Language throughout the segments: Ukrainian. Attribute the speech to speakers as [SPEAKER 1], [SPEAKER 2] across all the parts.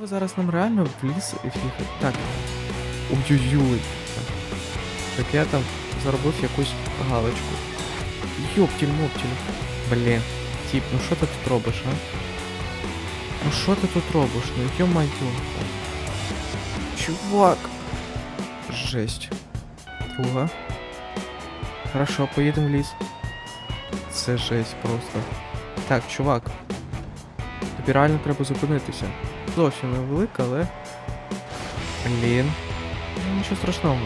[SPEAKER 1] Ви зараз нам реально в ліс в'їхати. Так. Ой-ой-ой. Так я там заробив якусь галочку. Йоптіль моптіль. Блін. Тіп, ну що ти тут робиш, а? Ну що ти тут робиш? Ну йо-майо. Чувак. Жесть. Друга. Хорошо, поїдемо в ліс. Це жесть просто. Так, чувак. Тобі реально треба зупинитися. Зовсім невелика, але. Блін. Ну, нічого страшного.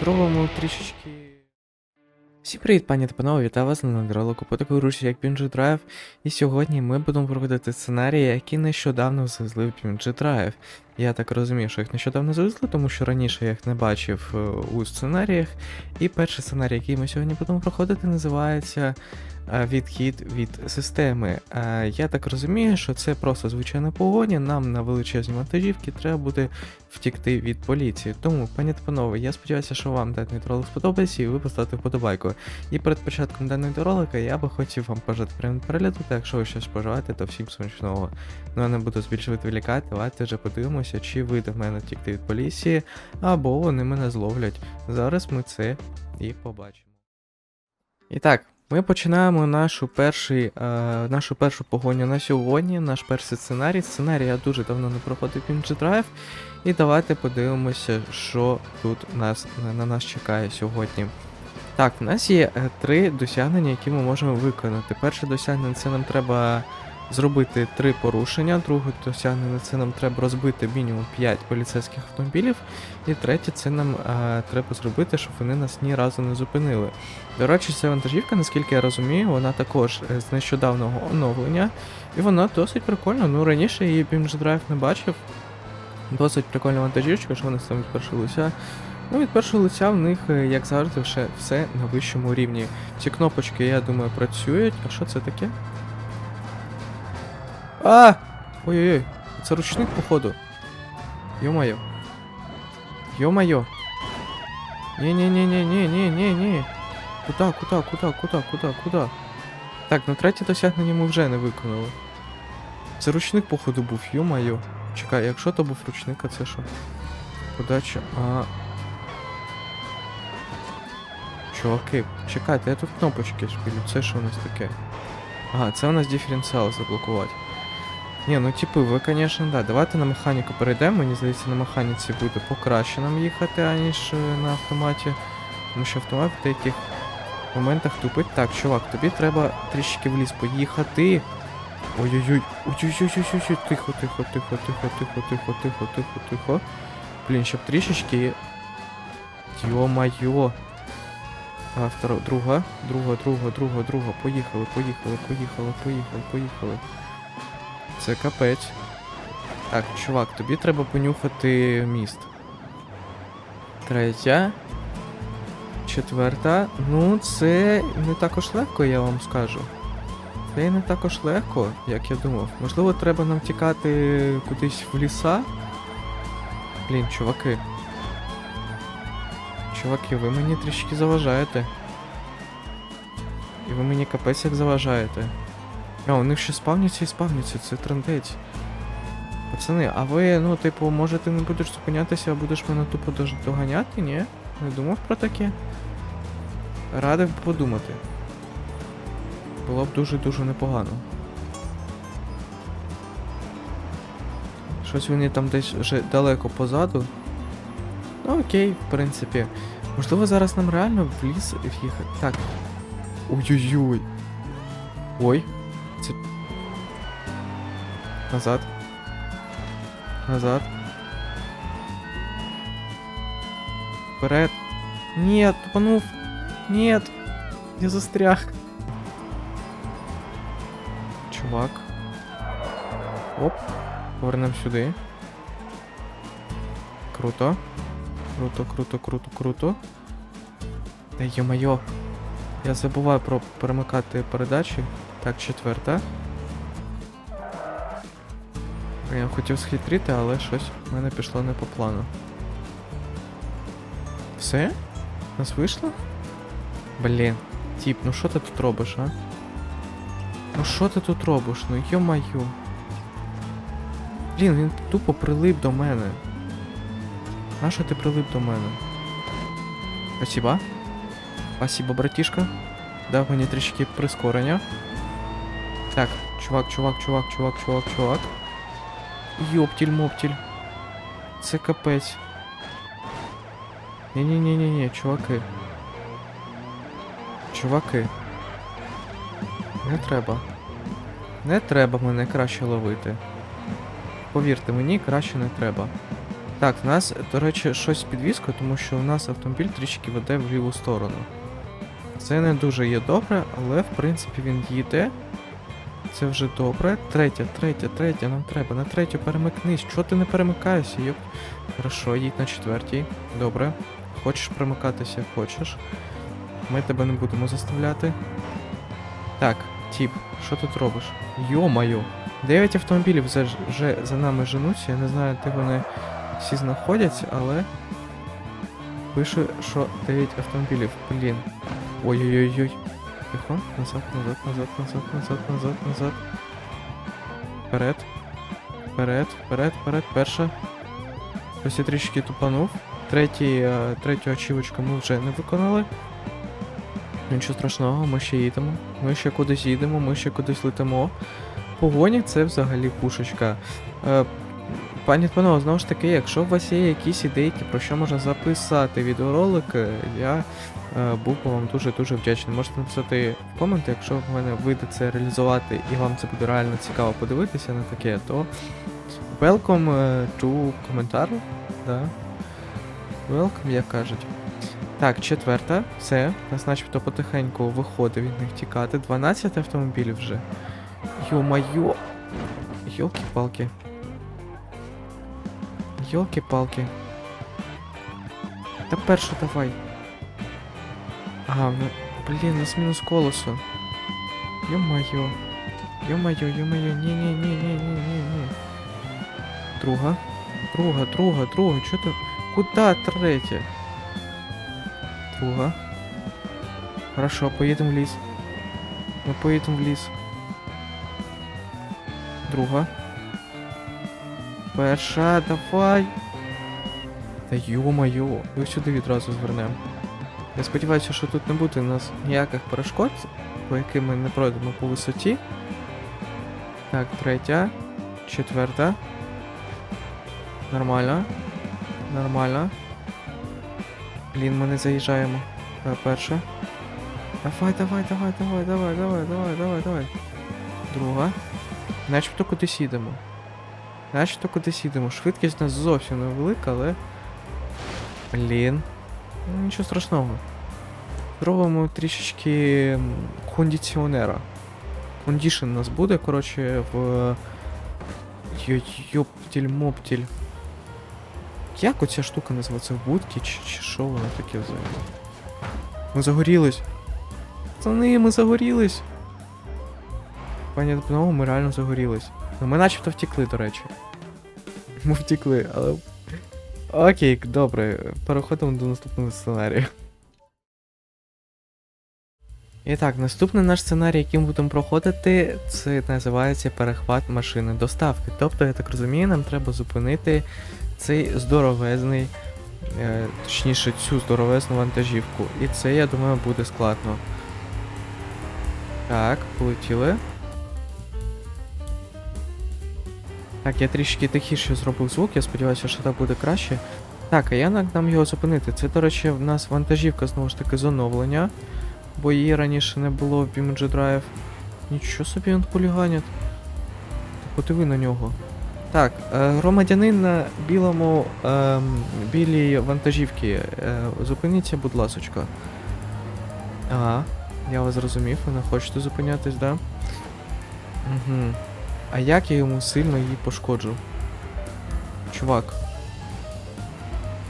[SPEAKER 1] Зробимо трішечки. Всім привіт, пані та панове, вітаю вас на надролику по такій ручці, як PNG Drive. І сьогодні ми будемо проводити сценарії, які нещодавно завезли в PNG Drive. Я так розумію, що їх нещодавно завезли, тому що раніше я їх не бачив е, у сценаріях. І перший сценарій, який ми сьогодні будемо проходити, називається е, Відхід від системи. Е, Я так розумію, що це просто звичайна погоня. Нам на величезні вантажівки треба буде втікти від поліції. Тому, пані та панове, я сподіваюся, що вам даний ролик сподобається і ви поставите вподобайку. І перед початком даного ролика я би хотів вам пожати прямо перегляду, та якщо ви щось споживаєте, то всім смачного. Ну я не буду більше відволікати, давайте вже подивимося, чи вийде в мене втікти від поліції, або вони мене зловлять. Зараз ми це і побачимо. І так, ми починаємо нашу, перший, е, нашу першу погоню на сьогодні, наш перший сценарій. Сценарій я дуже давно не проходив PNG Drive. І давайте подивимося, що тут нас, на нас чекає сьогодні. Так, в нас є е, три досягнення, які ми можемо виконати. Перше досягнення це нам треба зробити три порушення, друге досягнення це нам треба розбити мінімум 5 поліцейських автомобілів. І третє це нам е, треба зробити, щоб вони нас ні разу не зупинили. До речі, ця вантажівка, наскільки я розумію, вона також е, з нещодавнього оновлення. І вона досить прикольна. Ну раніше її Drive не бачив. Досить прикольна вантажівочка, що вони там від першого лиця. Ну, від першого лиця в них, е, як завжди, все на вищому рівні. Ці кнопочки, я думаю, працюють. А що це таке? А! Ой-ой-ой, це ручник, походу. Йо-моє. Йо-моє. Ні-ні-ні-ні-ні-ні-ні-ні. Куда, куда, куда, куда, куда, куда? Так, ну третє досягнення ми вже не виконали. Це ручник, походу, був, йо-моє. Чекай, якщо то був ручник, а це що? Подача. А. Чуваки, чекайте, я тут кнопочки шпилю. Це що у нас таке? Ага, це у нас диференціал заблокувати. Ні, ну типи, ви, звісно, да. Давайте на механіку перейдемо. Мені здається, на механіці буде покраще нам їхати, аніж е, на автоматі. Тому що автомат в деяких моментах тупить. Так, чувак, тобі треба трішки в ліс поїхати. Ой-ой-ой, ой-ой-ой-ой-ой, тихо, тихо, тихо, тихо, тихо, тихо, тихо, тихо, тихо. Блін, щоб трішечки. Йо-майо. А, втора, друга, друга, друга, друга, друга. Поїхали, поїхали, поїхали, поїхали, поїхали. Це капець. Так, чувак, тобі треба понюхати міст. Третя. Четверта. Ну, це не також легко, я вам скажу. Це не також легко, як я думав. Можливо, треба нам тікати кудись в ліса. Блін, чуваки. Чуваки, ви мені трішки заважаєте. І ви мені капець як заважаєте. А, у них ще спавняться і спавняться, це трендець. Пацани, а ви, ну, типу, може ти не будеш зупинятися, а будеш мене тупо доганяти, ні? Не думав про таке? Радив подумати. Було б дуже-дуже непогано. Щось вони там десь вже далеко позаду. Ну окей, в принципі. Можливо, зараз нам реально в ліс в'їхати. Так. Ой-ой-ой. Ой. Це. Назад. Назад. Вперед. Нет, тупанув. Нет. Я застряг. Чувак. Оп. Повернемо сюди. Круто. Круто, круто, круто, круто. Та йо-майо. Я забуваю про перемикати передачі. Так, четверта. Я хотів схитрити, але щось в мене пішло не по плану. Все? Нас вийшло? Блін. Тіп, ну що ти тут робиш, а? Ну що ти тут робиш? Ну йо-майо. Блін, він тупо прилип до мене. Нащо ти прилип до мене? Спасибо. Спасибо, братішка. Дав мені трішки прискорення. Так, чувак, чувак, чувак, чувак, чувак, чувак. Йоптіль моптіль. Це капець. Ні-ні-ні-ні-ні, чуваки. Чуваки. Не треба. Не треба мене краще ловити. Повірте мені, краще не треба. Так, в нас, до речі, щось з підвіскою, тому що у нас автомобіль трішки веде в ліву сторону. Це не дуже є добре, але в принципі він їде. Це вже добре. Третя, третя, третя, нам треба. На третю перемикнись. Чого ти не перемикаєшся? Йоп. Хорошо, їдь на четвертій. Добре. Хочеш перемикатися, хочеш. Ми тебе не будемо заставляти. Так, тіп, що тут робиш? Йо-майо. Дев'ять автомобілів вже, вже за нами женуться. Я не знаю, де вони всі знаходяться, але. Пише, що 9 автомобілів. Блін. Ой-ой-ой-ой. Тихо. Назад, назад, назад, назад, назад, назад, назад. Вперед. Вперед, вперед, вперед. Перша. Ось я трішки тупанув. Третій, е, третю очівочку ми вже не виконали. Нічого страшного, ми ще їдемо. Ми ще кудись їдемо, ми ще кудись летимо. Погоні це взагалі пушечка. Е, пані та знову ж таки, якщо у вас є якісь ідейки, про що можна записати відеоролик, я був би вам дуже-дуже вдячний. Можете написати в коменти, якщо в мене вийде це реалізувати і вам це буде реально цікаво подивитися на таке, то welcome е, to коментар. Да. Welcome, як кажуть. Так, четверта, все. Нас начебто потихеньку виходить від них тікати. 12 автомобілів вже. Йо-майо. Йолки-палки. Йолки-палки. Та першу давай. Ага, ну, блін, нас мінус колесо. Йо-майо. Йо-майо, йо-майо, ні-ні-ні-ні-ні-ні-ні. Друга. Друга, друга, друга, чо ти? Куда третя? Друга. Хорошо, поїдемо в ліс. Ми поїдемо в ліс. Друга. Перша, давай. Та йо-моє, ми сюди відразу звернемо. Я сподіваюся, що тут не буде у нас ніяких перешкод, по яким ми не пройдемо по висоті. Так, третя, четверта. Нормально. Нормально. Блін, ми не заїжджаємо. Е, Перша. Давай, давай, давай, давай, давай, давай, давай, давай, давай. Друга. Начебто кудись їдемо. Начебто кудись їдемо. Швидкість у нас зовсім невелика, але. Блін. Ну, нічого страшного. Зробимо трішечки кондиціонера. Кондішн у нас буде, коротше, в. Йо- Йоптіль-моптіль. Як оця штука називається? В будки чи, чи що воно таке взагалі? Ми загорілись. Пацани, ми загорілись. Пані Допнова, ми реально загорілись. Ну ми начебто втекли, до речі. Ми втекли, але. Окей, добре, переходимо до наступного сценарію. І так, наступний наш сценарій, який ми будемо проходити, це називається перехват машини доставки. Тобто, я так розумію, нам треба зупинити цей здоровезний, е, точніше, цю здоровезну вантажівку. І це, я думаю, буде складно. Так, полетіли. Так, я трішки тихіше зробив звук, я сподіваюся, що так буде краще. Так, а як нам його зупинити? Це, до речі, в нас вантажівка знову ж таки з оновлення, бо її раніше не було в BMG Drive. Нічого собі він хуліганить. Ти подиви на нього. Так, е, громадянин на білому ем, білій вантажівці. Е, зупиніться, будь ласочка. Ага, я вас зрозумів, ви не хочете зупинятись, да? Угу. А як я йому сильно її пошкоджу? Чувак.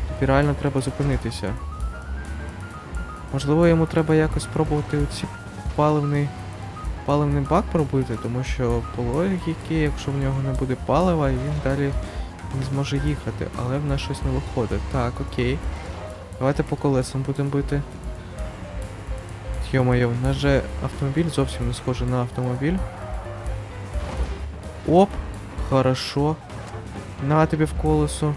[SPEAKER 1] Тобі реально треба зупинитися. Можливо, йому треба якось спробувати оці паливний. Паливний бак пробити, тому що по логіки, якщо в нього не буде палива, він далі не зможе їхати, але в нас щось не виходить. Так, окей. Давайте по колесам будемо бити. Йо-моє, в нас же автомобіль зовсім не схожий на автомобіль. Оп, хорошо. На тобі в колесо.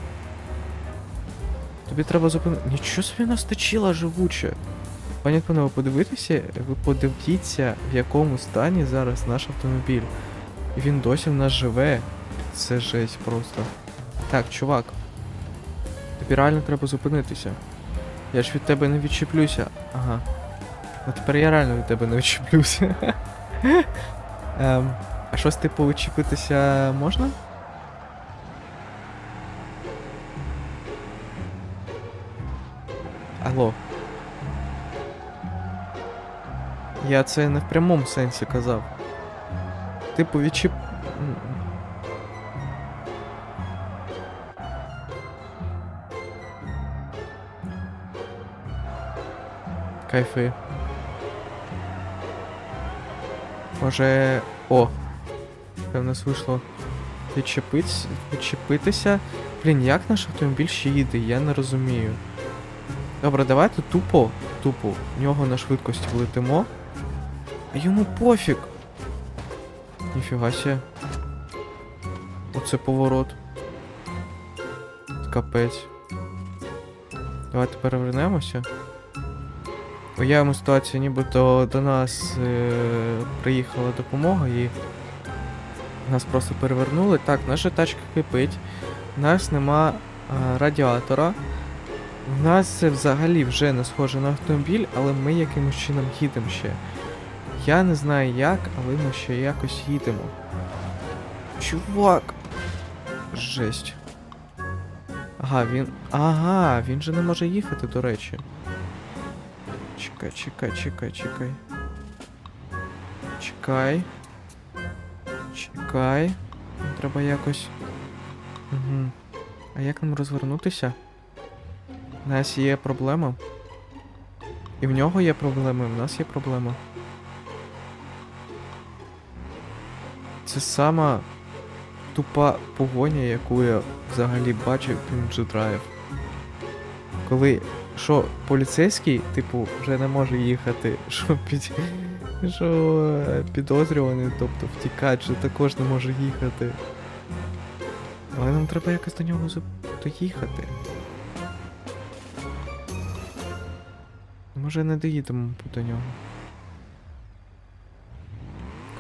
[SPEAKER 1] Тобі треба зупинити. Нічого собі насточила живуче. Пані панове, подивитися, ви подивіться, в якому стані зараз наш автомобіль. І він досі в нас живе. Це жесть просто. Так, чувак. Тобі реально треба зупинитися. Я ж від тебе не відчіплюся. Ага. Ну тепер я реально від тебе не відчіплюся. ем, а щось типу відчепитися можна? Алло. Я це не в прямому сенсі казав. Типу відчіп. Кайфи. Може. О! В нас вийшло відчепитися. Блін, як наш автомобіль ще їде, я не розумію. Добре, давайте тупо, тупо, в нього на швидкості влетимо. А йому пофіг. Ніфіга сі. Оце поворот. Капець. Давайте перевернемося. Уявимо ситуацію, нібито до нас е, приїхала допомога і нас просто перевернули. Так, наша тачка кипить. У нас нема е, радіатора. У нас це взагалі вже не схоже на автомобіль, але ми якимось чином їдемо ще. Я не знаю як, але ми ще якось їдемо. Чувак! Жесть. Ага, він. Ага, він же не може їхати, до речі. Чекай, чекай, чекай, чекай. Чекай. Чекай. Треба якось. Угу. А як нам розвернутися? У нас є проблема. І в нього є проблеми, і в нас є проблема. Це сама тупа погоня, яку я взагалі бачив в Drive. Коли що поліцейський, типу, вже не може їхати, що під. Що е, підозрюваний, тобто втікач, також не може їхати. Але нам треба якось до нього доїхати. Може не доїдемо до нього.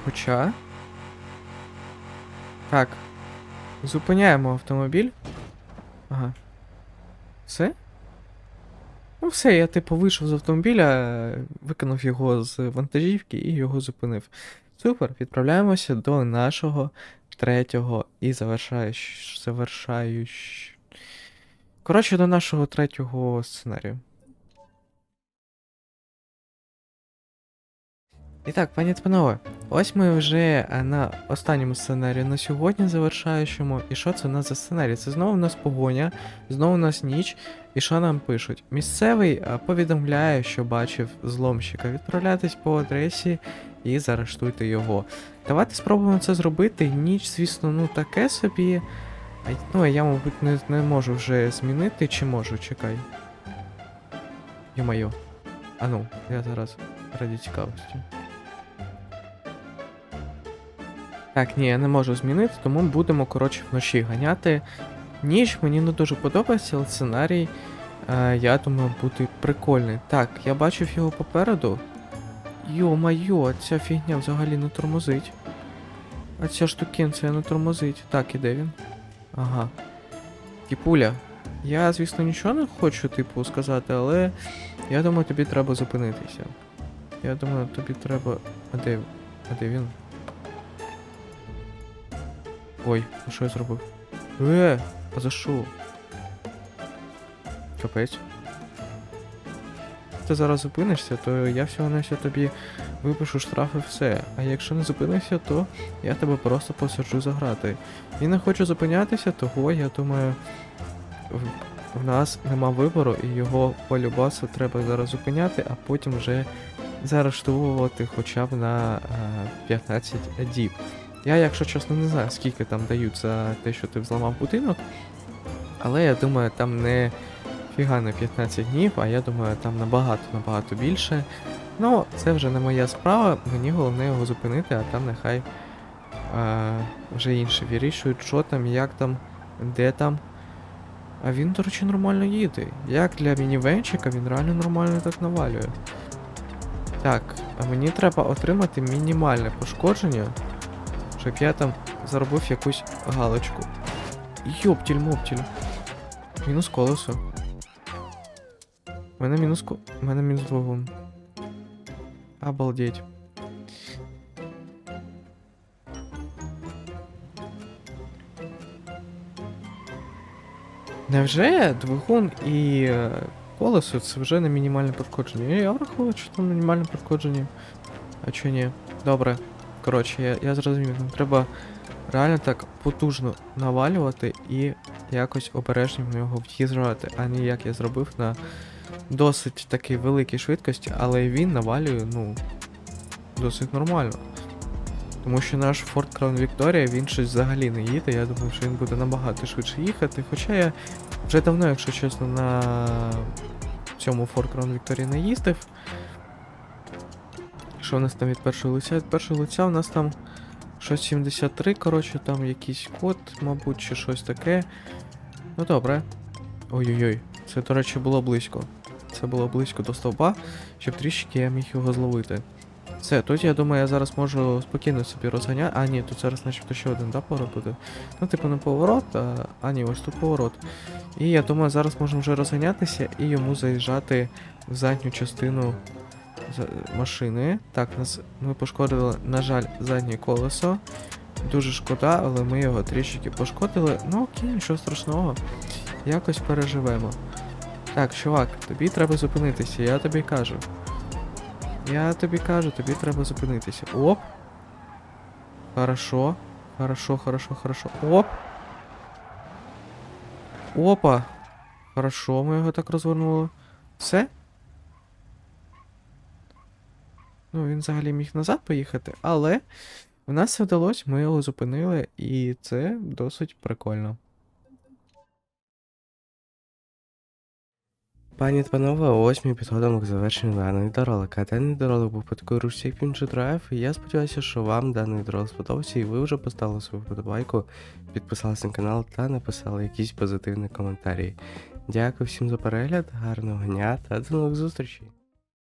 [SPEAKER 1] Хоча. Так. Зупиняємо автомобіль. Ага. Все? Ну все, я типу вийшов з автомобіля, викинув його з вантажівки і його зупинив. Супер, відправляємося до нашого третього і завершаючого. Завершающ... Коротше, до нашого третього сценарію. І так, пані та панове, ось ми вже е, на останньому сценарії на сьогодні завершаючому. І що це у нас за сценарій? Це знову у нас погоня, знову у нас ніч. І що нам пишуть? Місцевий е, повідомляє, що бачив зломщика. Відправляйтесь по адресі і заарештуйте його. Давайте спробуємо це зробити. Ніч, звісно, ну таке собі. Ну, я, мабуть, не, не можу вже змінити, чи можу, чекай. Йо-моє. А ну, я зараз раді цікавості. Так, ні, я не можу змінити, тому будемо, коротше, вночі ганяти. Ніч мені не дуже подобається, але сценарій, е, я думаю, буде прикольний. Так, я бачив його попереду. Йо-майо, ця фігня взагалі не тормозить. А ця штукенція не тормозить. Так, і де він? Ага. Тіпуля. Я, звісно, нічого не хочу, типу, сказати, але я думаю, тобі треба зупинитися. Я думаю, тобі треба. А де. А де він? Ой, а що я зробив? Е, а за що? Капець. Ти зараз зупинишся, то я всього на тобі випишу штраф і все. А якщо не зупинишся, то я тебе просто посаджу за грати. І не хочу зупинятися, того я думаю. В, нас нема вибору, і його по любасу треба зараз зупиняти, а потім вже заарештовувати хоча б на е, 15 діб. Я, якщо чесно, не знаю, скільки там дають за те, що ти взламав будинок. Але я думаю, там не фіга не 15 днів, а я думаю, там набагато-набагато більше. Ну, це вже не моя справа, мені головне його зупинити, а там нехай е, вже інші вирішують, що там, як там. Де там? А він, до речі, нормально їде. Як для мінівенчика, він реально нормально так навалює. Так, а мені треба отримати мінімальне пошкодження, щоб я там заробив якусь галочку. Йоптіль-моптіль. Мінус колесо. У мене мінус ко... У мене мінус двигун. Обалдеть. Невже двигун і е, колесо це вже не мінімальне пошкодження? Я враховую, що там мінімальне пошкодження. А чо ні? Добре. Коротше, я, я зрозумів, нам треба реально так потужно навалювати і якось обережно в нього в'їжджати, а не як я зробив на досить такій великій швидкості, але він навалює, ну, досить нормально. Тому що наш Ford Crown Victoria, він щось взагалі не їде. Я думаю, що він буде набагато швидше їхати. Хоча я вже давно, якщо чесно, на цьому Ford Crown Victoria не їздив. Що у нас там від першого лиця? Від першого лиця у нас там щось 73, коротше, там якийсь код, мабуть, чи щось таке. Ну добре. Ой-ой-ой, це, до речі, було близько. Це було близько до стовба, щоб трішки я міг його зловити. Все, тут я думаю, я зараз можу спокійно собі розганяти. А, ні, тут зараз начебто ще один, да, поворот буде. Ну, типу, не поворот, а, а ні, ось тут поворот. І я думаю, зараз можемо вже розганятися і йому заїжджати в задню частину машини. Так, нас ми пошкодили, на жаль, заднє колесо. Дуже шкода, але ми його трішки пошкодили. Ну окей, нічого страшного. Якось переживемо. Так, чувак, тобі треба зупинитися, я тобі кажу. Я тобі кажу, тобі треба зупинитися. Оп. Хорошо. Хорошо, хорошо, хорошо. Оп. Опа. Хорошо, ми його так розвернули. Все? Ну, він взагалі міг назад поїхати, але в нас все вдалося, ми його зупинили, і це досить прикольно.
[SPEAKER 2] Пані та панове, ось ми підходимо к завершенню даного відеоролика. Даний відеоролик був по такій ручці, як він Drive, і я сподіваюся, що вам даний відеоролик сподобався, і ви вже поставили свою вподобайку, підписалися на канал та написали якісь позитивні коментарі. Дякую всім за перегляд, гарного дня та до нових зустрічей!